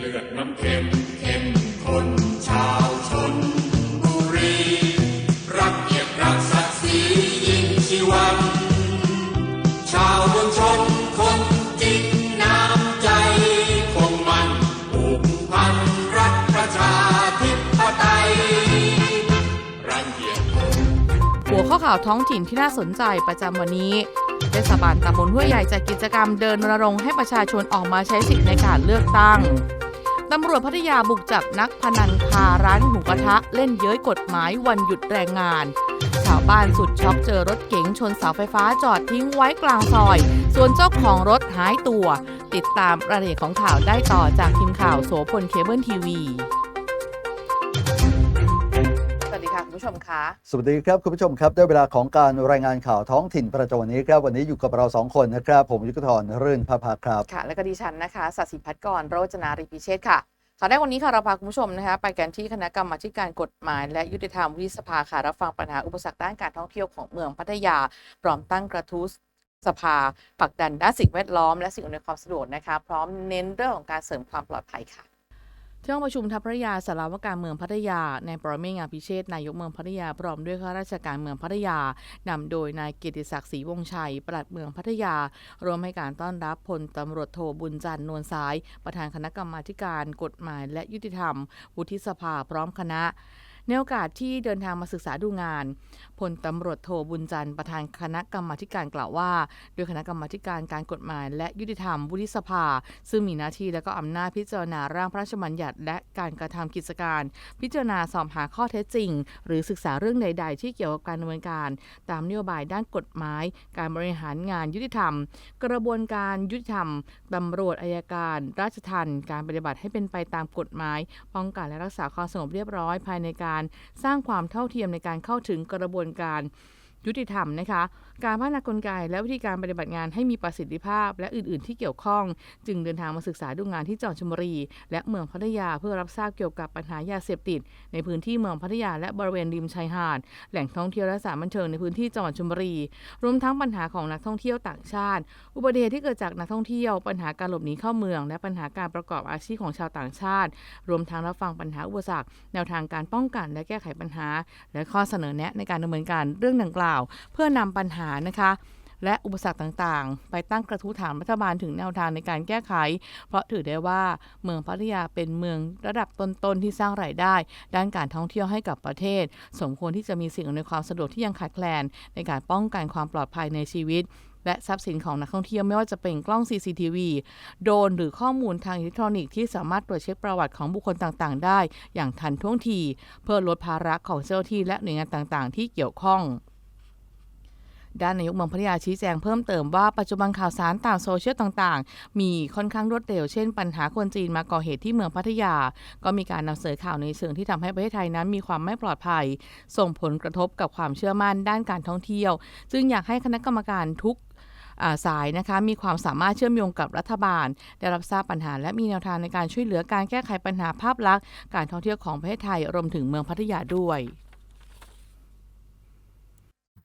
เลือดน้ำเค็มเข้มข้นชาวชนบุรีรักเกียรติรักศักดิ์ศรียิ่งชีวันชาวเมืองชนคนจริงน้ำใจคงมันผูกพันรักประชาธิปไตยรังเกียจหัวข้อข่าวท้องถิ่นที่น่าสนใจประจำวันนี้เทศบาลตำบลห้วยใหญ่จัดกิจกรรมเดินรณรงค์ให้ประชาชนออกมาใช้สิทธิในการเลือกตั้ง ตำรวจพัทยาบุกจับนักพนันคาร้านหมูกระทะเล่นเย้ยกฎหมายวันหยุดแรงงาน ชาวบ้านสุดช็อกเจอรถเก๋งชนเสาไฟฟ้าจอดทิ้งไว้กลางซอย ส่วนเจ้าของรถหายตัว ติดตามรายละเอียดของข่าวได้ต่อจากทีมข่าวโสพลเคเบิลทีวี ผู้ชมคะ สวัสดีครับคุณผู้ชมครับได้เวลาของการรายงานข่าวท้องถิ่นประจำวันนี้ครับวันนี้อยู่กับเราสองคนนะครับ ผมยุทธธรรื่นภาภาครับค่ะ และก็ดิฉันนะคะสัสิพัฒน์กรโรจนาริพิเชษฐ์ค่ะข่าวแรกวันนี้ค่ะเราพาคุณผู้ชมนะคะไปกันที่คณะกรรมาธิการกฎหมาย และยุติธรรมวิสภาค่ะรับฟังปัญหาอุปสรรคด้านการท่องเที่ยวของเมืองพัทยาพร้อมตั้งกระทู้สภาผลักดันด้านสิ่งแวดล้อม และสิ่งอำนวยความสะดวกนะคะ พร้อมเน้นเรื่องของการเสริมความปลอดภัยค่ะ ที่ห้องประชุมทัพพระยาสารวการเมืองพัทยา ในปรเมศงามพิเชษนายกเมืองพัทยาพร้อมด้วยข้าราชการเมืองพัทยานำโดยนายเกียรติศักดิ์ศรีวงศ์ชัยปลัดเมืองพัทยา รวมให้การต้อนรับพลตำรวจโทบุญจันทร์นวลสาย ประธานคณะกรรมาการกฎหมายและยุติธรรม วุฒิสภาพร้อมคณะ ในโอกาสที่เดินทางมาศึกษาดูงานพลตำรวจโทบุญจันทร์ประธานคณะกรรมาธิการกล่าวว่า โดยคณะกรรมาธิการการกฎหมาย และยุติธรรมวุฒิสภา ซึ่งมีหน้าที่และก็อำนาจพิจารณาร่างพระราชบัญญัติ และการกระทำกิจการ พิจารณาสอบหาข้อเท็จจริง หรือศึกษาเรื่องใด ๆ ที่เกี่ยวกับการดำเนินการ ตามนโยบายด้านกฎหมาย การบริหารงานยุติธรรม กระบวนการยุติธรรมตำรวจอายการ ราชทัณฑ์การปฏิบัติให้เป็นไปตามกฎหมาย ป้องกันและรักษาความสงบเรียบร้อยภายในการสร้างความเท่าเทียมในการเข้าถึงกระบวนการยุติธรรมนะคะ การพัฒนากลไก และวิธีการปฏิบัติงานให้มีประสิทธิภาพ และอื่น ๆ ที่เกี่ยวข้อง จึงเดินทางมาศึกษาดูงานที่จังหวัดชลบุรี และเมืองพัทยาเพื่อรับทราบเกี่ยวกับปัญหายาเสพติด ในพื้นที่เมืองพัทยาและบริเวณริมชายหาด แหล่งท่องเที่ยวและสถานบันเทิงในพื้นที่จังหวัดชลบุรี รวมทั้งปัญหาของนักท่องเที่ยวต่างชาติ อุบัติเหตุที่เกิดจากนักท่องเที่ยว ปัญหาการหลบหนีเข้าเมือง และปัญหาการประกอบอาชีพของชาวต่างชาติ รวมทั้งรับฟังปัญหาอุปสรรค แนวทางการป้องกันและแก้ไขปัญหา และข้อเสนอแนะในการดำเนินการเรื่องดังกล่าว เพื่อนำปัญหานะคะและอุปสรรคต่างๆ ไปตั้งกระทู้ถามรัฐบาลถึงแนวทางในการแก้ไข เพราะถือได้ว่าเมืองพัทยาเป็นเมืองระดับต้นๆที่สร้างรายได้ ด้านการท่องเที่ยวให้กับประเทศ สมควรที่จะมีสิ่งอำนวยความสะดวกที่ยังขาดแคลน ในการป้องกันความปลอดภัยในชีวิต และทรัพย์สินของนักท่องเที่ยวไม่ว่าจะเป็นกล้อง CCTV โดรนหรือข้อมูลทางอิเล็กทรอนิกส์ที่สามารถตรวจเช็คประวัติของบุคคลต่างๆ ได้ อย่างทันท่วงที เพื่อลดภาระของเจ้าหน้าที่และหน่วยงานต่างๆ ที่เกี่ยวข้อง ด้านนายกเมืองพัทยาชี้แจงเพิ่มเติมว่าปัจจุบันข่าวสารตามโซเชียลต่างๆ มีค่อนข้างรวดเร็ว เช่นปัญหาคนจีนมาก่อเหตุที่เมืองพัทยา ก็มีการนำเสนอข่าวในเชิงที่ทำให้ประเทศไทยนั้นมีความไม่ปลอดภัย ส่งผลกระทบกับความเชื่อมั่นด้านการท่องเที่ยว จึงอยากให้คณะกรรมการทุกาสายนะคะมีความสามารถเชื่อมโยงกับรัฐบาล ได้รับทราบปัญหาและมีแนวทางในการช่วยเหลือการแก้ไขปัญหาภาพลักษณ์การท่องเที่ยวของประเทศไทยรวมถึงเมืองพัทยาด้วย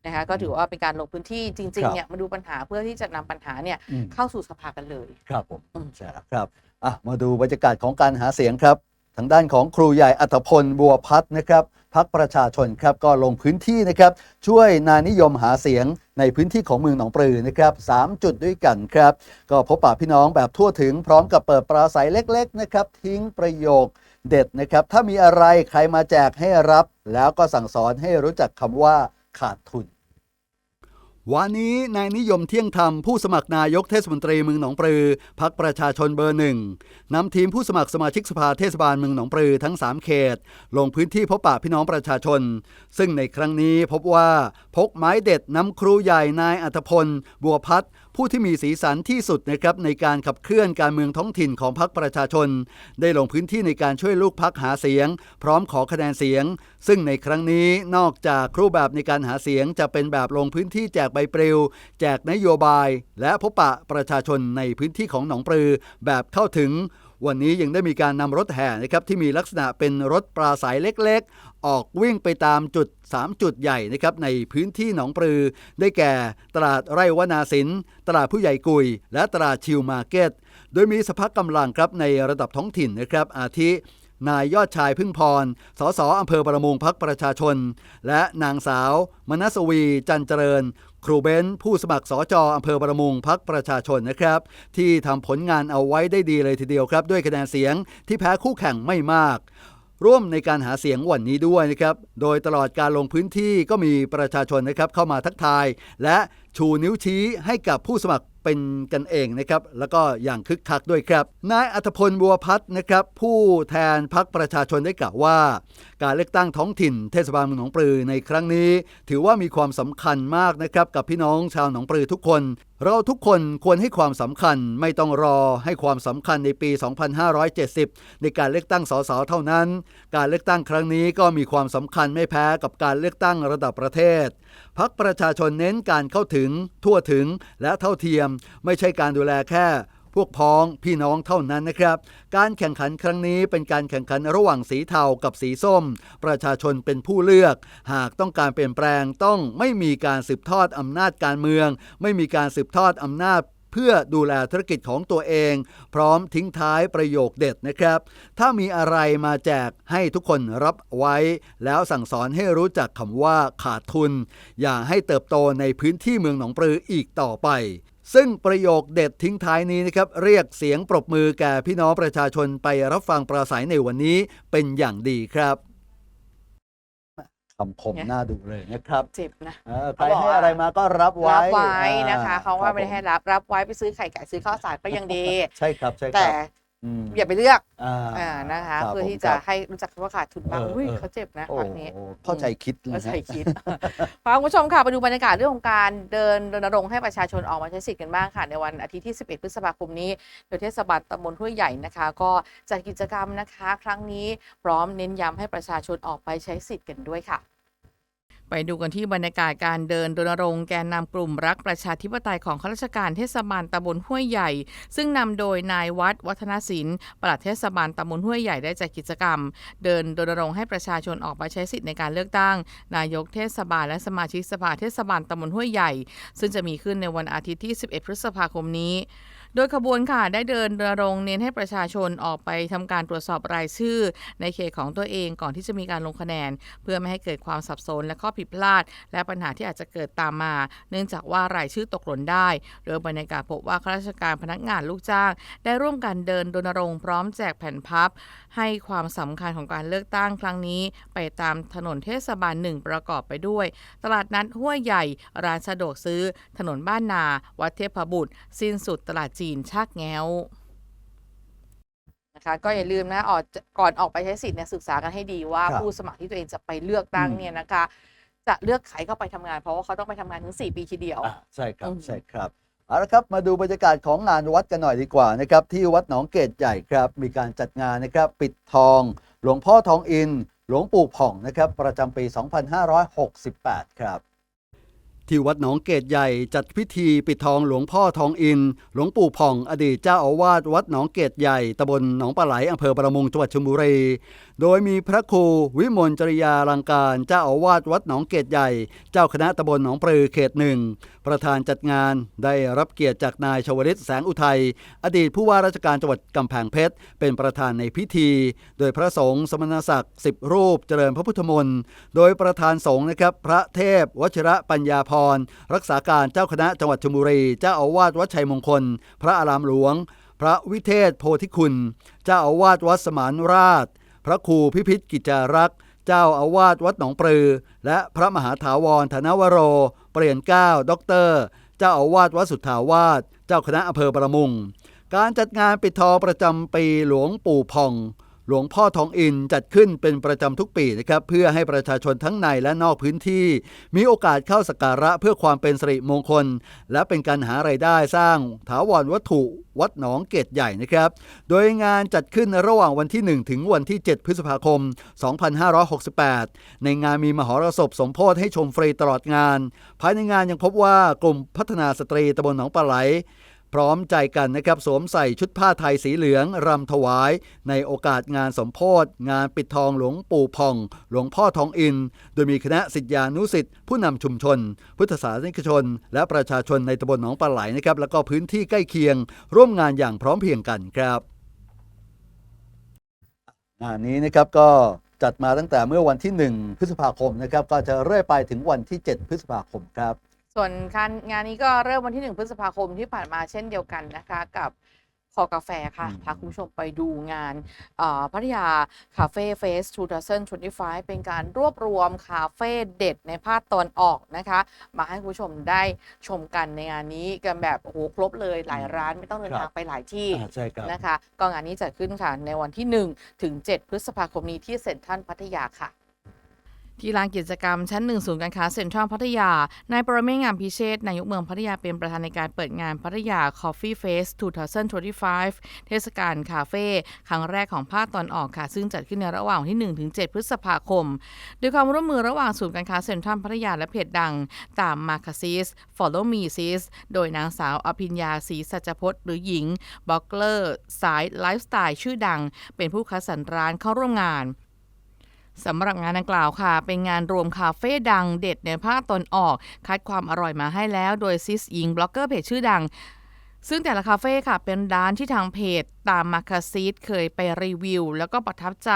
นะคะก็ถือว่าเป็นการลงพื้นที่จริงครัๆบเนี่ยมาดูปัญหาเพื่อที่จะนำปัญหาเนี่ยอืมเข้าสู่สภากันเลย ครับผมอืมใช่แล้วครับอะมาดูบรรยากาศของการหาเสียงครับ ทางด้านของครูใหญ่อัธพลบัวพัฒน์นะครับพักประชาชนครับก็ลงพื้นที่นะครับ ช่วยนานิยมหาเสียงในพื้นที่ของเมืองหนองปลือนะครับสามจุดด้วยกันครับ ก็พบปะพี่น้องแบบทั่วถึงพร้อมกับเปิดปราศัยเล็ก ๆ นะครับ ทิ้งประโยคเด็ดนะครับ ถ้ามีอะไรใครมาแจกให้รับ แล้วก็สั่งสอนให้รู้จักคำว่าขาดทุน วันนี้นายนิยมเที่ยงธรรมผู้สมัครนายกเทศมนตรีเมืองหนองปลือพักประชาชนเบอร์หนึ่งนำทีมผู้สมัครสมาชิกสภาเทศบาลเมืองหนองปลือทั้ง 3 เขต ลงพื้นที่พบปะพี่น้องประชาชน ซึ่งในครั้งนี้พบว่าพกไม้เด็ดนำครูใหญ่นายอัธพล บัวพัฒน์ ผู้ที่มีสีสันที่สุดนะครับในการขับเคลื่อนการเมืองท้องถิ่นของพักประชาชน ได้ลงพื้นที่ในการช่วยลูกพักหาเสียง พร้อมขอคะแนนเสียง ซึ่งในครั้งนี้นอกจากรูปแบบในการหาเสียงจะเป็นแบบลงพื้นที่แจกใบปลิว แจกนโยบาย และพบปะประชาชนในพื้นที่ของหนองปลือแบบเข้าถึง วันนี้ยังได้มีการนำรถแห่นะครับที่มีลักษณะเป็นรถปราศัยเล็กๆ ออกวิ่งไปตามจุด 3 จุดใหญ่นะครับในพื้นที่หนองปลือ ได้แก่ตลาดไร่วนาสิน ตลาดผู้ใหญ่กุย และตลาดชิวมาร์เก็ต โดยมีสภาพกำลังครับในระดับท้องถิ่นนะครับอาทินายยอดชายพึ่งพร สสอำเภอประมงพักประชาชน และนางสาว มนัสวี จันเจริญ ครูเบนผู้สมัครสจอำเภอบระมงพักประชาชนนะครับ ที่ทำผลงานเอาไว้ได้ดีเลยทีเดียวครับ ด้วยคะแนนเสียงที่แพ้คู่แข่งไม่มาก ร่วมในการหาเสียงวันนี้ด้วยนะครับ โดยตลอดการลงพื้นที่ก็มีประชาชนนะครับเข้ามาทักทาย และชูนิ้วชี้ให้กับผู้สมัคร เป็นกันเองนะครับแล้วก็อย่างคึกคักด้วยครับนายอัธพลบัวพัฒน์นะครับผู้แทนพักประชาชนได้กล่าวว่า การเลือกตั้งท้องถิ่นเทศบาลเมืองหนองปลือในครั้งนี้ ถือว่ามีความสำคัญมากนะครับกับพี่น้องชาวหนองปลือทุกคนเราทุกคนควรให้ความสำคัญไม่ต้องรอให้ความสำคัญในปี 2570 ในการเลือกตั้งสสเท่านั้น การเลือกตั้งครั้งนี้ก็มีความสำคัญไม่แพ้กับการเลือกตั้งระดับประเทศพักประชาชนเน้นการเข้าถึง ทั่วถึงและเท่าเทียม ไม่ใช่การดูแลแค่ พวกพ้องพี่น้องเท่านั้นนะครับ การแข่งขันครั้งนี้เป็นการแข่งขันระหว่างสีเทากับสีส้ม ประชาชนเป็นผู้เลือก หากต้องการเปลี่ยนแปลงต้องไม่มีการสืบทอดอำนาจการเมือง ไม่มีการสืบทอดอำนาจเพื่อดูแลธุรกิจของตัวเอง พร้อมทิ้งท้ายประโยคเด็ดนะครับ ถ้ามีอะไรมาแจกให้ทุกคนรับไว้ แล้วสั่งสอนให้รู้จักคำว่าขาดทุน อย่าให้เติบโตในพื้นที่เมืองหนองปลืออีกต่อไป ซึ่งประโยคเด็ดทิ้งท้ายนี้นะครับ เรียกเสียงปรบมือแก่พี่น้องประชาชนไปรับฟังปราศัยในวันนี้เป็นอย่างดีครับคำคมน่าดูเลยนะครับเจ็บนะเออใครให้อะไรมาก็รับไว้รับไว้นะคะอ่เขาว่าไม่ได้คให้รับรับรับไว้ไปซื้อไข่ไก่ซื้อข้าวสารก็ยังดีผมใช่ครับใช่คแต่รับอืม อย่าไปเลือกอ่าอ่านะคะรับเพื่อผมที่จะครับให้รู้จักคำว่าขาดทุนบ้างเอออุ้ยเออเขาเจ็บนะโอ้พักนี้เข้าใจคิดเลยเข้าใจนะคิดพาคุณผู้ชมค่ะไปดูบรรยากาศเรื่องของการเดินรณรงค์ให้ประชาชนออกมาใช้สิทธิ์กันบ้างค่ะในวันอาทิตย์ที่ 11 พฤษภาคมนี้โดยเทศบาลตำบลห้วยใหญ่นะคะ ก็จัดกิจกรรมนะคะ ครั้งนี้พร้อมเน้นย้ำให้ประชาชนออกไปใช้สิทธิ์กันด้วยค่ะ ไปดูกันที่บรรยากาศการเดินรณรงค์แกนนำกลุ่มรักประชาธิปไตยของข้าราชการเทศบาลตำบลห้วยใหญ่ ซึ่งนำโดยนายวัดวัฒนศิลป์ปลัดเทศบาลตำบลห้วยใหญ่ได้จัดกิจกรรม เดินรณรงค์ให้ประชาชนออกไปใช้สิทธิ์ในการเลือกตั้ง นายกเทศบาลและสมาชิกสภาเทศบาลตำบลห้วยใหญ่ ซึ่งจะมีขึ้นในวันอาทิตย์ที่ 11 พฤษภาคมนี้ โดยขบวนค่ะได้เดินรณรงค์เน้นให้ประชาชนออกไปทำการตรวจสอบรายชื่อ ในเขตของตัวเองก่อนที่จะมีการลงคะแนน เพื่อไม่ให้เกิดความสับสนและข้อผิดพลาด และปัญหาที่อาจจะเกิดตามมา เนื่องจากว่ารายชื่อตกหล่นได้ โดยบรรยากาศพบว่าข้าราชการพนักงานลูกจ้าง ได้ร่วมกันเดินรณรงค์พร้อมแจกแผ่นพับ ให้ความสำคัญของการเลือกตั้งครั้งนี้ ไปตามถนนเทศบาลหนึ่งประกอบไปด้วย ตลาดนัดห้วยใหญ่ ร้านสะดวกซื้อ ถนนบ้านนา วัดเทพบุตร สิ้นสุดตลาดจีนชากแง้วนะคะก็อย่าลืมนะออกก่อนออกไปใช้สิทธิ์เนี่ยศึกษากันให้ดีว่าครับผู้สมัครที่ตัวเองจะไปเลือกตั้งอืมเนี่ยนะคะ จะเลือกใครเข้าไปทำงาน เพราะว่าเขาต้องไปทำงานถึง 4 ปีทีเดียวอะใช่ครับอืมใช่ครับเอาละครับมาดูบรรยากาศของงานวัดกันหน่อยดีกว่านะครับที่วัดหนองเกตใหญ่ครับ มีการจัดงานนะครับปิดทอง หลวงพ่อทองอิน หลวงปู่ผ่องนะครับประจำปี 2568 ครับ ที่วัดหนองเกตใหญ่จัดพิธีปิดทองหลวงพ่อทองอิน หลวงปู่ผ่องอดีตเจ้าอาวาสวัดหนองเกตใหญ่ตำบลหนองปลาไหลอำเภอประมงจังหวัดชลบุรีโดยมีพระครูวิมลจริยาลังการเจ้าอาวาสวัดหนองเกตใหญ่ เจ้าคณะตำบลหนองปลือเขตหนึ่งประธานจัดงานได้รับเกียรติจากนายชวลิตแสงอุทัย อดีตผู้ว่าราชการจังหวัดกำแพงเพชร เป็นประธานในพิธี โดยพระสงฆ์สมณศักดิ์สิบรูปเจริญพระพุทธมนต์โดยประธานสงฆ์นะครับพระเทพ วชิระปัญญาพร รักษาการเจ้าคณะจังหวัดชลบุรี เจ้าอาวาสวัดชัยมงคล พระอารามหลวง พระวิเทศโพธิคุณ เจ้าอาวาสวัดสมานราช พระครูพิพิธกิจจารักษ์ เจ้าอาวาสวัดหนองปลือ และพระมหาถาวรธนวโร เปลี่ยนเก้าด็อกเตอร์ เจ้าอาวาสวัดสุทธาวาส เจ้าคณะอำเภอประมุง การจัดงานปิดทองประจำปีหลวงปู่พ่อง หลวงพ่อทองอินจัดขึ้นเป็นประจำทุกปีนะครับเพื่อให้ประชาชนทั้งในและนอกพื้นที่ มีโอกาสเข้าสักการะเพื่อความเป็นสิริมงคล และเป็นการหาไรายได้สร้างถาวรวัตถุวัดหนองเกตใหญ่นะครับ โดยงานจัดขึ้นระหว่างวันที่ 1 ถึงวันที่ 7 พฤษภาคม 2568 ในงานมีมหรสพสมโพธิให้ชมฟรีตลอดงาน ภายในงานยังพบว่ากลุ่มพัฒนาสตรีตำบลหนองปลาไหล พร้อมใจกันนะครับสวมใส่ชุดผ้าไทยสีเหลืองรำถวาย ในโอกาสงานสมโพธงานปิดทองหลวงปู่พอง หลวงพ่อทองอิน โดยมีคณะสิทธิานุสิทธิ์ผู้นำชุมชน พุทธศาสนิกชน และประชาชนในตำบลหนองปลาไหลนะครับแล้วก็พื้นที่ใกล้เคียง ร่วมงานอย่างพร้อมเพรียงกันครับงานนี้นะครับก็จัดมาตั้งแต่เมื่อวันที่ 1 พฤษภาคมนะครับก็จะเรื่อยไปถึงวันที่ 7 พฤษภาคมครับ ส่วนการงานนี้ก็เริ่มวันที่ 1 พฤษภาคมที่ผ่านมาเช่นเดียวกันนะคะ กับคอกาแฟค่ะอืมพาคุณผู้ชมไปดูงานเอ่อพัทยาคาเฟ่เฟส2025 เป็นการรวบรวมคาเฟ่เด็ดในภาคตอนออกนะคะ มาให้คุณผู้ชมได้ชมกันในงานนี้กันแบบโอ้โหครบเลยหลายร้านไม่ต้องเดินครับทางไปหลายที่อ่าใช่ครับนะคะ ก็งานนี้จัดขึ้นค่ะ ในวันที่ 1 ถึง 7 พฤษภาคมนี้ที่เซ็นทรัลพัทยาค่ะ ที่ลานกิจกรรมชั้นหนึ่งศูนย์การค้าเซ็นทรัลพัทยา นายปรเมศงามพิเชษนายกเมืองพัทยาเป็นประธานในการเปิดงานพัทยา Coffee Fest 2025 เทศกาลคาเฟ่ครั้งแรกของภาคตอนออกค่ะ ซึ่งจัดขึ้นในระหว่างวันที่1ถึง7พฤษภาคม โดยความร่วมมือระหว่างศูนย์การค้าเซ็นทรัลพัทยาและเพจดัง ตามมาคาซิส Follow Me Sis โดยนางสาวอภิญญาศรีสัจพจน์หรือหญิงบล็อกเกอร์สายไลฟ์สไตล์ชื่อดัง เป็นผู้คัดสรรร้านเข้าร่วมงาน สำหรับงานดังกล่าวค่ะ เป็นงานรวมคาเฟ่ดังเด็ดในภาคตนออก คัดความอร่อยมาให้แล้ว โดยซิสหญิงบล็อกเกอร์เพจชื่อดัง ซึ่งแต่ละคาเฟ่ค่ะเป็นร้านที่ทางเพจตามมาคาซีดเคยไปรีวิว แล้วก็ประทับใจ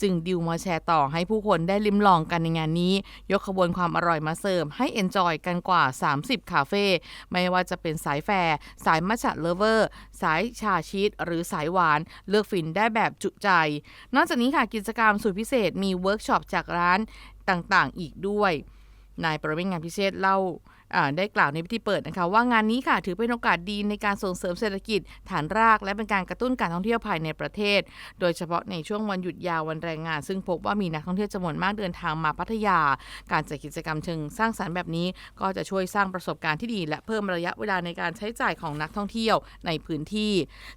จึงดิวมาแชร์ต่อให้ผู้คนได้ลิ้มลองกันในงานนี้ ยกขบวนความอร่อยมาเสิร์ฟให้เอนจอยกันกว่า 30 คาเฟ่ไม่ว่าจะเป็นสายแฟร์สายมัชฉะเลเวอร์ สายชาชีสหรือสายหวาน เลือกฟินได้แบบจุใจ นอกจากนี้ค่ะกิจกรรมสุดพิเศษมีเวิร์กช็อปจากร้านต่างๆ อีกด้วยนายประเวศงานพิเชษเล่า ได้กล่าวในพิธีเปิดนะคะ ว่างานนี้ค่ะถือเป็นโอกาสดีในการส่งเสริมเศรษฐกิจ ฐานราก และเป็นการกระตุ้นการท่องเที่ยวภายในประเทศ โดยเฉพาะในช่วงวันหยุดยาววันแรงงาน ซึ่งพบว่ามีนักท่องเที่ยวจำนวนมากเดินทางมาพัทยา การจัดกิจกรรมเชิงสร้างสรรค์แบบนี้ ก็จะช่วยสร้างประสบการณ์ที่ดี และเพิ่มระยะเวลาในการใช้จ่ายของนักท่องเที่ยวในพื้นที่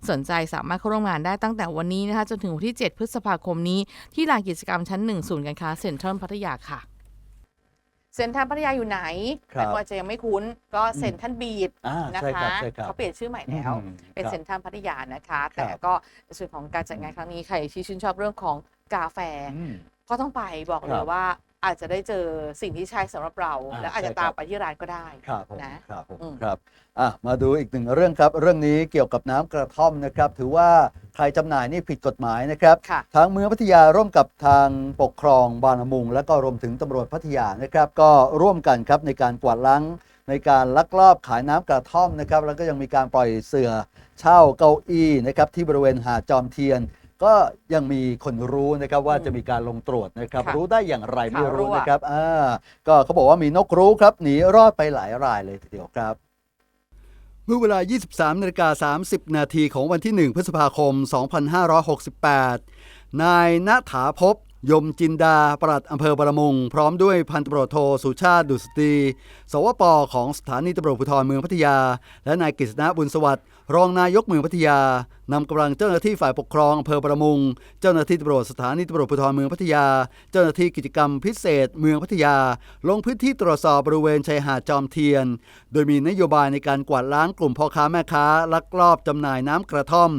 สนใจสามารถเข้าร่วมงานได้ตั้งแต่วันนี้นะคะจนถึงวันที่ 7 พฤษภาคมนี้ ที่ลานกิจกรรมชั้นหนึ่งศูนย์การค้าเซ็นทรัลพัทยาค่ะ เซ็นทรัลพัทยาอยู่ไหนครับแต่ก็อาจจะยังไม่คุ้น ก็เซ็นทรัลบีดอ่านะใช่ครัคะบใช่ครับเขาเปลี่ยนชื่อใหม่แล้วอืมเป็นครับเซ็นทรัลพัทยานะคะครับแต่ก็ในส่วนของการจัดงานครั้งนี้ใครที่ชื่นชอบเรื่องของกาแฟอืมก็ต้องไปบอกเลครัยบว่า อาจจะได้เจอสิ่งที่ใช่สำหรับเรา อ่าแล้วอาจจะใช่ครับ ตามไปที่ร้านก็ได้ ครับผมนะ ครับผมอืม ครับอะมาดูอีกหนึ่งเรื่องครับ เรื่องนี้เกี่ยวกับน้ำกระท่อมนะครับ ถือว่าใครจำหน่ายนี่ผิดกฎหมายนะครับ ค่ะ ทางเมืองพัทยาร่วมกับทางปกครองบางละมุง และก็รวมถึงตำรวจพัทยานะครับ ก็ร่วมกันครับในการกวาดล้างในการลักลอบขายน้ำกระท่อมนะครับ แล้วก็ยังมีการปล่อยเสือเช่าเก้าอี้นะครับที่บริเวณหาดจอมเทียน ก็ยังมีคนรู้นะครับว่าอืมจะมีการลงตรวจนะครับ ค่ะรู้ได้อย่างไรไม่ข่าวรั่รู้วนะครับอ่าก็เขาบอกว่ามีนกรู้ครับหนีรอดไปหลายรายเลยทีเดียวครับ เมื่อเวลา 23นาฬิกา30 นาทีของวันที่ 1 พฤษภาคม 2568 นายณถาภพยมจินดา ปลัดอำเภอบารมุง พร้อมด้วยพันตำรวจโทสุชาติดุสตี สวปของสถานีตำรวจภูธรเมืองพัทยา และนายกฤษณะบุญสวัสดิ์รองนายกเมืองพัทยานำกำลังเจ้าหน้าที่ฝ่ายปกครองอำเภอบารมุง เจ้าหน้าที่ตำรวจสถานีตำรวจภูธรเมืองพัทยา เจ้าหน้าที่กิจกรรมพิเศษ เมืองพัทยา ลงพื้นที่ตรวจสอบบริเวณชายหาดจอมเทียน โดยมีนโยบายในการกวาดล้างกลุ่มพ่อค้าแม่ค้าลักลอบจำหน่ายน้ำกระท่อม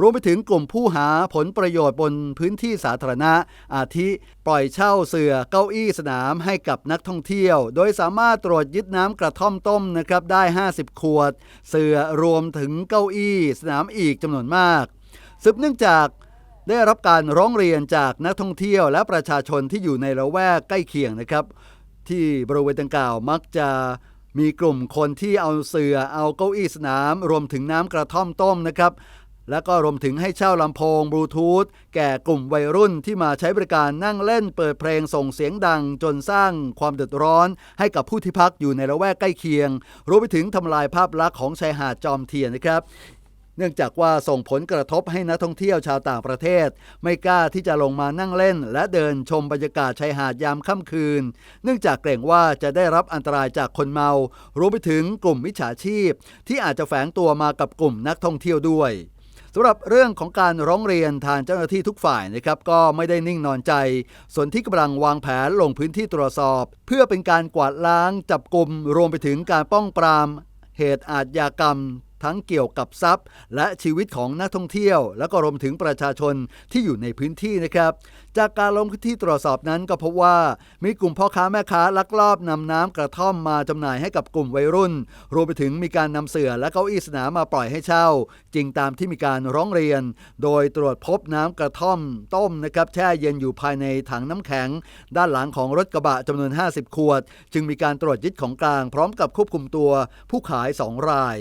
รวมไปถึงกลุ่มผู้หาผลประโยชน์บนพื้นที่สาธารณะอาทิปล่อยเช่าเสือเก้าอี้สนามให้กับนักท่องเที่ยว โดยสามารถตรวจยึดน้ำกระท่อมต้มนะครับได้ 50 ขวด เสือรวมถึงเก้าอี้สนามอีกจำนวนมากสืบเนื่องจากได้รับการร้องเรียนจากนักท่องเที่ยวและประชาชนที่อยู่ในละแวกใกล้เคียงนะครับ ที่บริเวณดังกล่าวมักจะมีกลุ่มคนที่เอาเสือเอาเก้าอี้สนาม รวมถึงน้ำกระท่อมต้มนะครับ แล้วก็รวมถึงให้เช่าลำโพงบลูทูธแก่กลุ่มวัยรุ่นที่มาใช้บริการนั่งเล่นเปิดเพลงส่งเสียงดังจนสร้างความเดือดร้อน ให้กับผู้ที่พักอยู่ในละแวกใกล้เคียงรวมไปถึงทำลายภาพลักษณ์ของชายหาดจอมเทียนนะครับเนื่องจากว่าส่งผลกระทบให้นักท่องเที่ยวชาวต่างประเทศ ไม่กล้าที่จะลงมานั่งเล่น และเดินชมบรรยากาศชายหาดยามค่ำคืน เนื่องจากเกรงว่าจะได้รับอันตรายจากคนเมารวมไปถึงกลุ่มมิจฉาชีพ ที่อาจจะแฝงตัวมากับกลุ่มนักท่องเที่ยวด้วย สำหรับเรื่องของการร้องเรียนทางเจ้าหน้าที่ทุกฝ่ายนะครับก็ไม่ได้นิ่งนอนใจ ส่วนที่กำลังวางแผนลงพื้นที่ตรวจสอบ เพื่อเป็นการกวาดล้างจับกลุ่มรวมไปถึงการป้องปราม เหตุอาทยากรรม ทั้งเกี่ยวกับทรัพย์ และชีวิตของนักท่องเที่ยว และก็รวมถึงประชาชนที่อยู่ในพื้นที่นะครับ จากการลงพื้นที่ตรวจสอบนั้นก็พบว่ามีกลุ่มพ่อค้าแม่ค้าลักลอบนำน้ำกระท่อมมาจำหน่ายให้กับกลุ่มวัยรุ่น รวมไปถึงมีการนำเสื่อและเก้าอี้สนามมาปล่อยให้เช่า จริงตามที่มีการร้องเรียน โดยตรวจพบน้ำกระท่อม ต้มนะครับแช่เย็นอยู่ภายในถังน้ำแข็ง ด้านหลังของรถกระบะจำนวน 50 ขวด จึงมีการตรวจยึดของกลางพร้อมกับควบคุมตัวผู้ขาย 2 ราย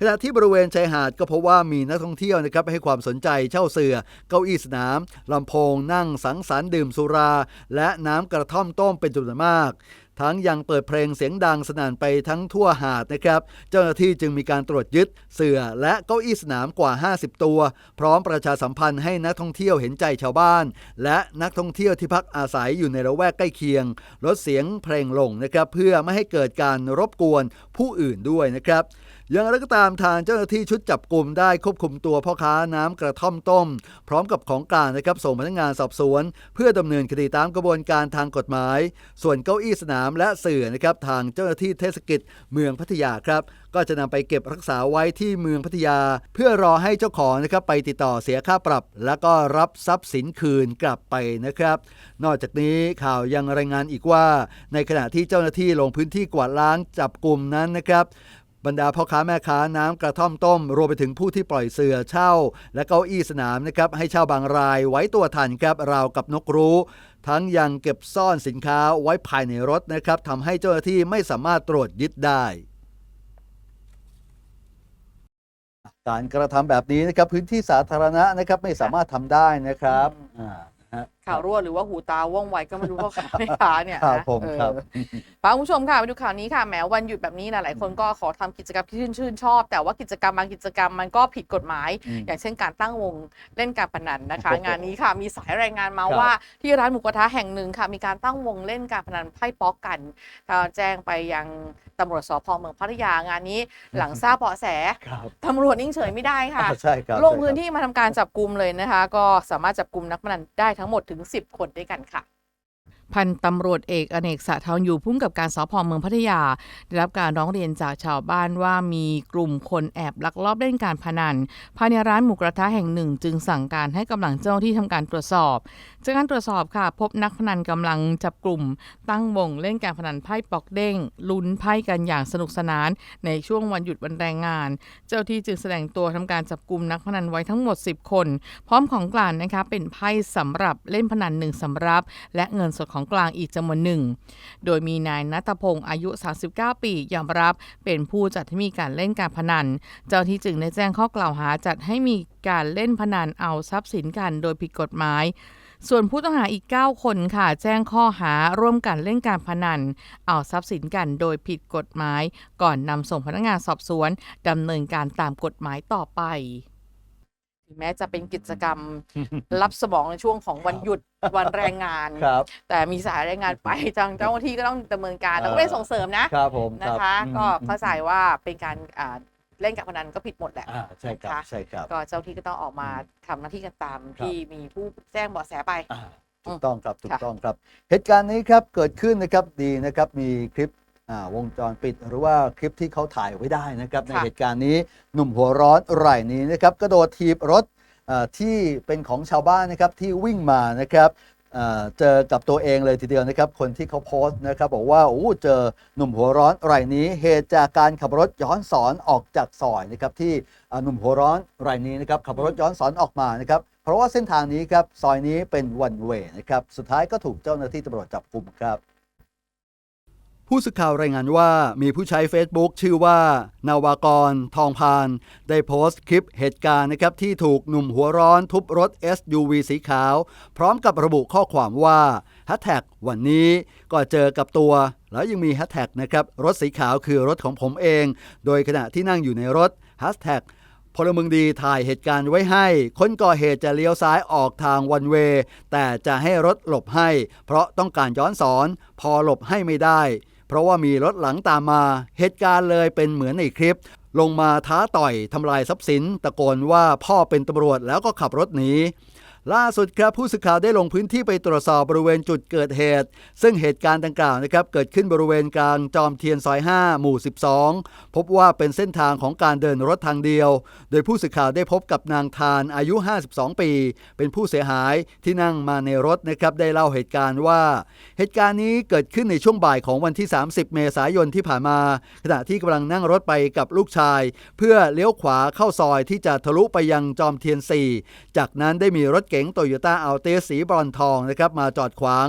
ขณะที่บริเวณชายหาดก็พบว่ามีนักท่องเที่ยวนะครับให้ความสนใจเช่าเสือ เก้าอี้สนามลำโพงนั่งสังสรรค์ดื่มสุรา และน้ำกระท่อมต้มเป็นจำนวนมากทั้งยังเปิดเพลงเสียงดังสนั่นไปทั้งทั่วหาดนะครับ เจ้าหน้าที่จึงมีการตรวจยึดเสื่อและเก้าอี้สนามกว่า 50 ตัว พร้อมประชาสัมพันธ์ให้นักท่องเที่ยวเห็นใจชาวบ้าน และนักท่องเที่ยวที่พักอาศัยอยู่ในระแวกใกล้เคียง ลดเสียงเพลงลงนะครับเพื่อไม่ให้เกิดการรบกวนผู้อื่นด้วยนะครับ อย่างไรก็ตามทางเจ้าหน้าที่ชุดจับกลุ่มได้ควบคุมตัวพ่อค้าน้ำกระท่อมต้ม พร้อมกับของกลางนะครับส่งพนักงานสอบสวน เพื่อดำเนินคดีตามกระบวนการทางกฎหมาย ส่วนเก้าอี้สนามและเสื่อนะครับทางเจ้าหน้าที่เทศกิจเมืองพัทยาครับ ก็จะนำไปเก็บรักษาไว้ที่เมืองพัทยา เพื่อรอให้เจ้าของนะครับไปติดต่อเสียค่าปรับ แล้วก็รับทรัพย์สินคืนกลับไปนะครับ นอกจากนี้ข่าวยังรายงานอีกว่า ในขณะที่เจ้าหน้าที่ลงพื้นที่กวาดล้างจับกลุ่มนั้นนะครับ บรรดาพ่อค้าแม่ค้าน้ำกระท่อมต้ม รวมไปถึงผู้ที่ปล่อยเสือเช่า และเก้าอี้สนามนะครับให้เช่าบางรายไว้ตัวทันครับราวกับนกรู้ ทั้งยังเก็บซ่อนสินค้าไว้ภายในรถนะครับทำให้เจ้าหน้าที่ไม่สามารถตรวจยึดได้การกระทำแบบนี้นะครับพื้นที่สาธารณะนะครับไม่สามารถทำได้นะครับอ่านะฮะ ข่าวรั่วหรือว่าหูตาว่องไวก็ไม่รู้พ่อค้าแม่ค้าเนี่ยครับนะผมเออครับพาคุณผู้ชมค่ะไปดูข่าวนี้ค่ะแหมวันหยุดแบบนี้หลายๆคนก็ขอทำกิจกรรมที่ชื่นชื่นชอบ แต่ว่ากิจกรรมบางกิจกรรมมันก็ผิดกฎหมายอืมอย่างเช่นการตั้งวงเล่นการพนันนะคะโอ้โหงานนี้ค่ะมีสายรายงานมาครับว่าที่ร้านหมูกระทะแห่งหนึ่งค่ะ มีการตั้งวงเล่นการพนันไพ่ป๊อกกันก็แจ้งไปยังตำรวจสพเมืองพัทยางานนี้หลังทราบเบาะแสครับตำรวจนิ่งเฉยไม่ได้ค่ะอ่าใช่ครับลงพื้นที่มาทำการจับกลุ่มเลยนะคะ ก็สามารถจับกลุ่มนักพนันได้ทั้งหมดถึง10 คนด้วยกันค่ะ พันตำรวจเอกอเนกสะทองอยู่พุ่งกับการสพเมืองพัทยา ได้รับการร้องเรียนจากชาวบ้านว่ามีกลุ่มคนแอบลักลอบเล่นการพนันภายในร้านหมูกระทะแห่งหนึ่ง จึงสั่งการให้กำลังเจ้าหน้าที่ทำการตรวจสอบ จากการตรวจสอบค่ะ พบนักพนันกำลังจับกลุ่ม ตั้งวงเล่นการพนันไพ่ปอกเด้งลุ้นไพ่กันอย่างสนุกสนาน ในช่วงวันหยุดวันแรงงาน เจ้าที่จึงแสดงตัวทำการจับกลุ่มนักพนันไว้ทั้งหมด 10 คน พร้อมของกลางนะคะเป็นไพ่สำหรับเล่นพนันหนึ่งสำรับ และเงินสดของกลางอีกจำนวนหนึ่ง โดยมีนายนัทพงศ์อายุ 39 ปียอมรับเป็นผู้จัดให้มีการเล่นการพนัน เจ้าหน้าที่จึงได้แจ้งข้อกล่าวหาจัดให้มีการเล่นพนันเอาทรัพย์สินกันโดยผิดกฎหมายส่วนผู้ต้องหาอีก 9 คนค่ะ แจ้งข้อหาร่วมกันเล่นการพนัน เอาทรัพย์สินกันโดยผิดกฎหมาย ก่อนนำส่งพนักงานสอบสวนดำเนินการตามกฎหมายต่อไป ถึงแม้จะเป็นกิจกรรมรับสมองในช่วงของวันหยุดวันแรงงาน ครับ แต่มีสายรายงานไปทางเจ้าหน้าที่ก็ต้องดำเนินการแล้วก็ไม่ได้ส่งเสริมนะครับผมนะคะอืมก็อืมเข้าใจว่าเป็นการอ่าเล่นการพนันก็ผิดหมดแหละอ่าใช่ครับนะคะใช่ครับก็เจ้าที่ก็ต้องออกมาทำหน้าที่กันตามครับที่มีผู้แจ้งเบาะแสไปอ่าถูกต้องครับถูกค่ะต้องครับ เหตุการณ์นี้ครับเกิดขึ้นนะครับดีนะครับมีคลิปอ่า วงจรปิดหรือว่าคลิปที่เขาถ่ายไว้ได้นะครับ ในเหตุการณ์นี้หนุ่มหัวร้อนรายนี้นะครับกระโดดถีบรถอ่าที่เป็นของชาวบ้านนะครับที่วิ่งมานะครับอ่าเจอกับตัวเองเลยทีเดียวนะครับ คนที่เขาโพสต์นะครับบอกว่าโอ้เจอหนุ่มหัวร้อนรายนี้ เหตุจากการขับรถย้อนสอนออกจากซอยนะครับที่อ่าหนุ่มหัวร้อนรายนี้นะครับขับรถย้อนสอนออกมานะครับเพราะว่าเส้นทางนี้ครับซอยนี้เป็นวันเวนะครับสุดท้ายก็ถูกเจ้าหน้าที่ตำรวจจับกุมครับ ผู้สื่อข่าวรายงานว่ามีผู้ใช้ Facebook ชื่อว่า นาวากร ทองพาน ได้โพสต์คลิปเหตุการณ์นะครับที่ถูกหนุ่มหัวร้อนทุบรถ SUV สีขาว พร้อมกับระบุข้อความว่าแฮชแท็กวันนี้ก็เจอกับตัว แล้วยังมีแฮชแท็กนะครับรถสีขาวคือรถของผมเอง โดยขณะที่นั่งอยู่ในรถแฮชแท็กพลเมืองดีถ่ายเหตุการณ์ไว้ให้ คนก่อเหตุจะเลี้ยวซ้ายออกทางวันเว แต่จะให้รถหลบให้ เพราะต้องการย้อนสอน พอหลบให้ไม่ได้ เพราะว่ามีรถหลังตามมา เหตุการณ์เลยเป็นเหมือนในคลิป ลงมาท้าต่อยทำลายทรัพย์สิน ตะโกนว่าพ่อเป็นตำรวจแล้วก็ขับรถหนี ล่าสุดครับผู้สื่อข่าวได้ลงพื้นที่ไปตรวจสอบบริเวณจุดเกิดเหตุ ซึ่งเหตุการณ์ดังกล่าวนะครับเกิดขึ้นบริเวณกลางจอมเทียนซอย 5 หมู่ 12 พบว่าเป็นเส้นทางของการเดินรถทางเดียว โดยผู้สื่อข่าวได้พบกับนางทานอายุ 52 ปี เป็นผู้เสียหายที่นั่งมาในรถนะครับได้เล่าเหตุการณ์ว่า เหตุการณ์นี้เกิดขึ้นในช่วงบ่ายของวันที่ 30 เมษายนที่ผ่านมา ขณะที่กำลังนั่งรถไปกับลูกชาย เพื่อเลี้ยวขวาเข้าซอยที่จะทะลุไปยังจอมเทียน 4 จากนั้นได้มีรถเก๋งโตโยต้าอัลเตสสีบรอนทองนะครับมาจอดขวาง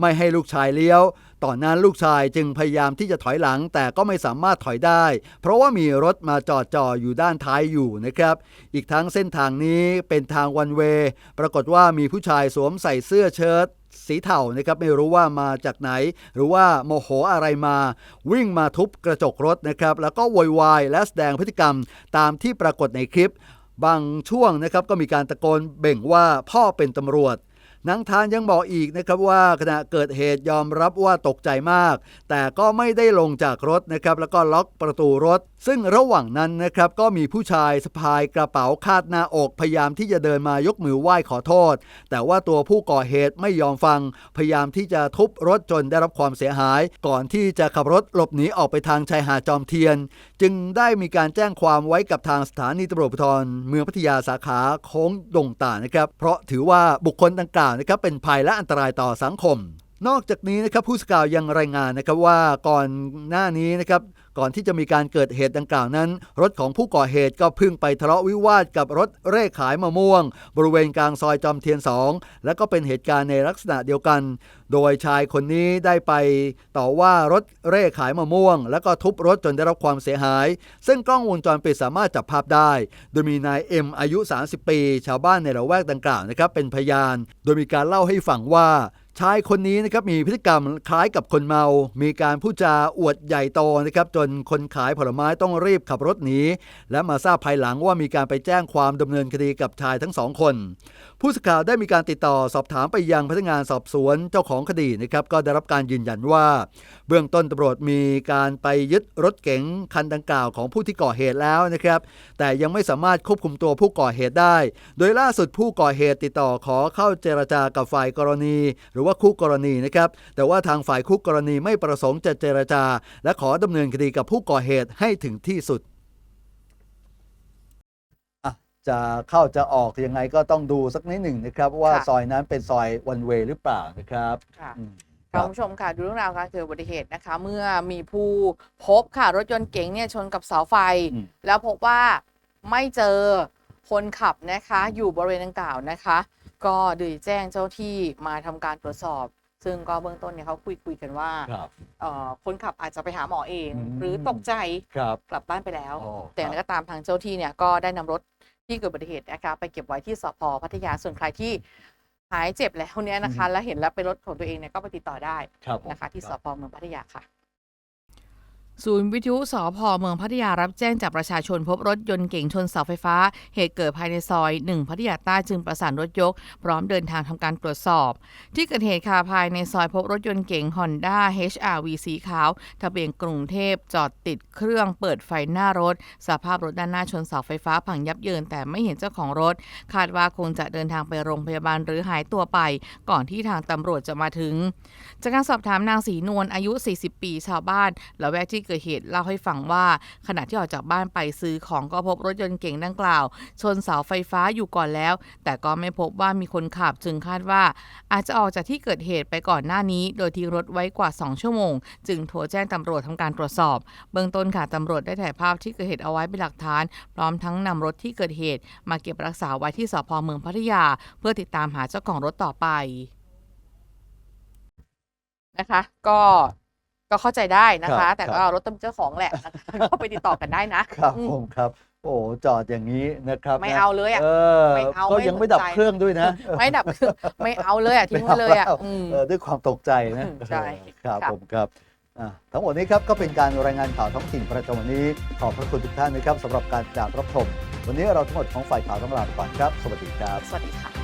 ไม่ให้ลูกชายเลี้ยวตอนนั้นลูกชายจึงพยายามที่จะถอยหลังแต่ก็ไม่สามารถถอยได้ เพราะว่ามีรถมาจอดจ่ออยู่ด้านท้ายอยู่นะครับ อีกทั้งเส้นทางนี้เป็นทางวันเวย์ปรากฏว่ามีผู้ชายสวมใส่เสื้อเชิ้ตสีเทานะครับไม่รู้ว่ามาจากไหน หรือว่าโมโหอะไรมา วิ่งมาทุบกระจกรถนะครับแล้วก็โวยวายและแสดงพฤติกรรมตามที่ปรากฏในคลิป บางช่วงนะครับก็มีการตะโกนเบ่งว่าพ่อเป็นตำรวจ นางทานยังบอกอีกนะครับว่าขณะเกิดเหตุยอมรับว่าตกใจมาก แต่ก็ไม่ได้ลงจากรถนะครับแล้วก็ล็อกประตูรถ ซึ่งระหว่างนั้นนะครับก็มีผู้ชายสะพายกระเป๋าคาดหน้าอกพยายามที่จะเดินมายกมือไหว้ขอโทษ แต่ว่าตัวผู้ก่อเหตุไม่ยอมฟัง พยายามที่จะทุบรถจนได้รับความเสียหาย ก่อนที่จะขับรถหลบหนีออกไปทางชายหาดจอมเทียน จึงได้มีการแจ้งความไว้กับทางสถานีตำรวจภูธรเมืองพัทยาสาขาโค้งดงตานะครับเพราะถือว่าบุคคลดังกล่าวนะครับเป็นภัยและอันตรายต่อสังคม นอกจากนี้นะครับผู้สื่อข่าวยังรายงานนะครับว่าก่อนหน้านี้นะครับก่อนที่จะมีการเกิดเหตุดังกล่าวนั้น รถของผู้ก่อเหตุก็เพึ่งไปทะเลาะวิวาทกับรถเร่ขายมะม่วง บริเวณกลางซอยจอมเทียน2และก็เป็นเหตุการณ์ในลักษณะเดียวกัน โดยชายคนนี้ได้ไปต่อว่ารถเร่ขายมะม่วง แล้วก็ทุบรถจนได้รับความเสียหาย ซึ่งกล้องวงจรปิดสามารถจับภาพได้ โดยมีนายเอ็มอายุ 30 ปี ชาวบ้านในละแวกดังกล่าวนะครับเป็นพยาน โดยมีการเล่าให้ฟังว่า ชายคนนี้นะครับมีพฤติกรรมคล้ายกับคนเมา มีการพูดจาอวดใหญ่โตนะครับจนคนขายผลไม้ต้องรีบขับรถหนีและมาทราบภายหลังว่ามีการไปแจ้งความดำเนินคดีกับชายทั้งสองคน ผู้สื่อข่าวได้มีการติดต่อสอบถามไปยังพนักงานสอบสวนเจ้าของคดีนะครับก็ได้รับการยืนยันว่า เบื้องต้นตำรวจมีการไปยึดรถเก๋งคันดังกล่าวของผู้ที่ก่อเหตุแล้วนะครับแต่ยังไม่สามารถควบคุมตัวผู้ก่อเหตุได้ โดยล่าสุดผู้ก่อเหตุติดต่อขอเข้าเจรจากับฝ่ายกรณี หรือว่าคู่กรณีนะครับ แต่ว่าทางฝ่ายคู่กรณีไม่ประสงค์จะเจรจา และขอดำเนินคดีกับผู้ก่อเหตุให้ถึงที่สุดอะจะเข้าจะออกยังไงก็ต้องดูสักนิดหนึ่งนะครับ ว่าค่ะซอยนั้นเป็นซอยวันเวย์หรือเปล่านะครับค่ะอืมคค่ะรับคุณผู้ชมค่ะ ดูเรื่องราวการเกิดอุบัติเหตุนะคะ เมื่อมีผู้พบค่ะ รถยนต์เก๋งเนี่ยชนกับเสาไฟอืมแล้วพบว่าไม่เจอคนขับนะคะ อยู่บริเวณดังกล่าวนะคะ ก็ดืแจ้งเจ้าที่มาทำการตรวจสอบ ซึ่งก็เบื้องต้นเนี่ยเขาคุยคุยกันว่าครับเอ่อคนขับอาจจะไปหาหมอเองอืมหรือตกใจครับกลับบ้านไปแล้วอ๋อแต่อย่างไรก็ตามทางเจ้าที่เนี่ยก็ได้นำรถที่เกิดอุบัติเหตุนะคะไปเก็บไว้ที่สพพัทยาส่วนใครที่หายเจ็บแล้วเนี่ยนะคะ แล้วเห็นแล้วเป็นรถของตัวเองเนี่ยก็ไปติดต่อได้ครับผมนะคะที่คสรับพเมืองพัทยาค่ะ ศูนย์วิทยุสพเมืองพัทยารับแจ้งจากประชาชนพบรถยนต์เก๋งชนเสาไฟฟ้า เหตุเกิดภายในซอย1พัทยาใต้จึงประสานรถยก พร้อมเดินทางทำการตรวจสอบ ที่เกิดเหตุค่ะภายในซอยพบรถยนต์เก๋ง Honda HRV สีขาว ทะเบียนกรุงเทพจอดติดเครื่องเปิดไฟหน้ารถ สภาพรถด้านหน้าชนเสาไฟฟ้าพังยับเยินแต่ไม่เห็นเจ้าของรถ คาดว่าคงจะเดินทางไปโรงพยาบาลหรือหายตัวไป ก่อนที่ทางตำรวจจะมาถึง จากการสอบถามนางศรีนวลอายุ 40 ปีชาวบ้านละแวกที่เกิดเหตุเล่าให้ฟังว่า ขณะที่ออกจากบ้านไปซื้อของก็พบรถยนต์เก๋งดังกล่าว ชนเสาไฟฟ้าอยู่ก่อนแล้ว แต่ก็ไม่พบว่ามีคนขับจึงคาดว่า อาจจะออกจากที่เกิดเหตุไปก่อนหน้านี้ โดยทิ้งรถไว้กว่า 2 ชั่วโมง จึงโทรแจ้งตำรวจทำการตรวจสอบ เบื้องต้นค่ะตำรวจได้ถ่ายภาพที่เกิดเหตุเอาไว้เป็นหลักฐาน พร้อมทั้งนำรถที่เกิดเหตุ มาเก็บรักษาไว้ที่สพเมืองพัทยา เพื่อติดตามหาเจ้าของรถต่อไปนะคะ ก็ ก็เข้าใจได้นะครัคะบแต่ครับก็รถต้องเป็นเจ้าของแหละนะคะก็ไปติดต่อกันได้นะครับอืมผมครับ โอ้จอดอย่างนี้นะครับไม่นะเอาเลยอะเออไม่เอาก็ไม่ยังไม่สนดับใจเครื่องด้วยนะ ไม่ดับเครื่องไม่เอาเลยอะทิ้งไว้เลยอะไม่าอืมเออด้วยความตกใจนะอืมใช่เออครับค่ะผมครับอะทั้งหมดนี้ครับก็เป็นการรายงานข่าวท้องถิ่นประจำวันนี้ขอบพระคุณทุกท่านนะครับสำหรับการติดตามรับชมวันนี้เราทั้งหมดของฝ่ายข่าวต้องลาไปก่อนครับ สวัสดีครับ สวัสดีค่ะ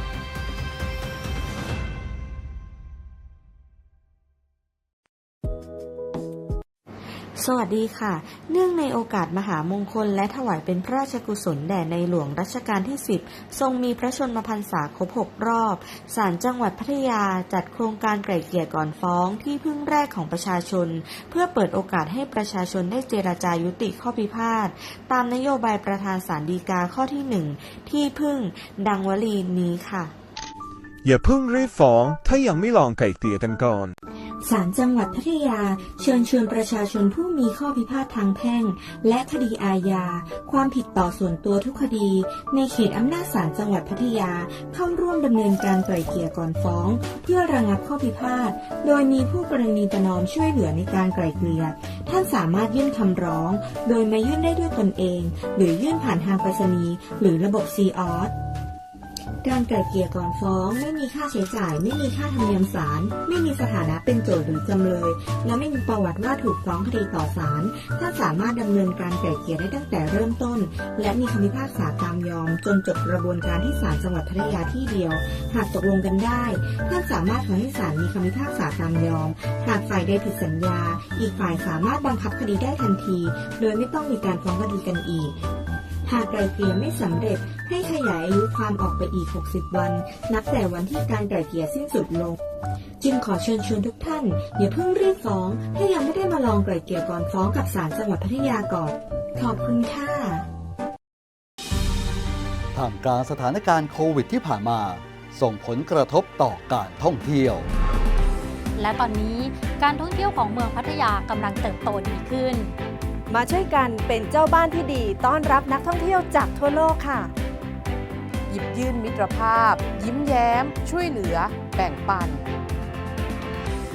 สวัสดีค่ะ เนื่องในโอกาสมหามงคล และถวายเป็นพระราชกุศลแด่ในหลวงรัชกาลที่ 10 ทรงมีพระชนมพรรษาครบ 6 รอบศาลจังหวัดพัทยาจัดโครงการไกล่เกลี่ยก่อนฟ้องที่พึ่งแรกของประชาชน เพื่อเปิดโอกาสให้ประชาชนได้เจราจายุติข้อพิพาท ตามนโยบายประธานศาลฎีกาข้อที่ 1 ที่พึ่ง ดังวลีนี้ค่ะ อย่าเพิ่งรีบฟ้อง ถ้ายังไม่ลองไกล่เกลี่ยกันก่อน ศาลจังหวัดพัทยาเชิญชวนประชาชนผู้มีข้อพิพาททางแพ่ง และคดีอาญา ความผิดต่อส่วนตัวทุกคดี ในเขตอำนาจศาลจังหวัดพัทยาเข้าร่วมดำเนินการไกล่เกลี่ยก่อนฟ้อง เพื่อระงับข้อพิพาท โดยมีผู้กรณีประนอมช่วยเหลือในการไกล่เกลี่ยท่านสามารถยื่นคำร้อง โดยมายื่นได้ด้วยตนเอง หรือยื่นผ่านทางไปรษณีย์หรือระบบซีออส การไกล่เกลี่ยก่อนฟ้อง ไม่มีค่าใช้จ่าย ไม่มีค่าธรรมเนียมศาลไม่มีสถานะเป็นโจทย์หรือจำเลย และไม่มีประวัติว่าถูกฟ้องคดีต่อศาลท่านสามารถดำเนินการไกล่เกลี่ยได้ตั้งแต่เริ่มต้น และมีคำพิพากษาตามยอม จนจบกระบวนการที่ศาลจังหวัดพัทยาที่เดียว หากตกลงกันได้ท่านสามารถขอให้ศาลมีคำพิพากษาตามยอม หากฝ่ายใดผิดสัญญา อีกฝ่ายสามารถบังคับคดีได้ทันที โดยไม่ต้องมีการฟ้องคดีกันอีก หากไกลเกลี่ยไม่สำเร็จ ให้ขยายอายุความออกไปอีก 60 วัน นับแต่วันที่การไกลเกลี่ยสิ้นสุดลง จึงขอเชิญชวนทุกท่าน อย่าเพิ่งรีบฟ้อง ถ้ายังไม่ได้มาลองไกลเกลี่ยก่อนฟ้องกับศาลจังหวัดพัทยาก่อน ขอบคุณค่ะท่ามกลางสถานการณ์โควิดที่ผ่านมา ส่งผลกระทบต่อการท่องเที่ยวและตอนนี้การท่องเที่ยวของเมืองพัทยากำลังเติบโตดีขึ้น มาช่วยกันเป็นเจ้าบ้านที่ดีต้อนรับนักท่องเที่ยวจากทั่วโลกค่ะ หยิบยื่นมิตรภาพ ยิ้มแย้ม ช่วยเหลือ แบ่งปัน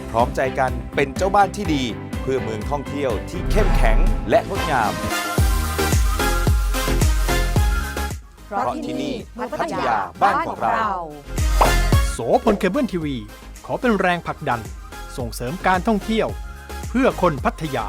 พร้อมใจกันเป็นเจ้าบ้านที่ดี เพื่อเมืองท่องเที่ยวที่เข้มแข็งและงดงาม เพราะที่นี่พัทยาบ้านของเรา โสพลเคเบิลทีวี ขอเป็นแรงผลักดัน ส่งเสริมการท่องเที่ยว เพื่อคนพัทยา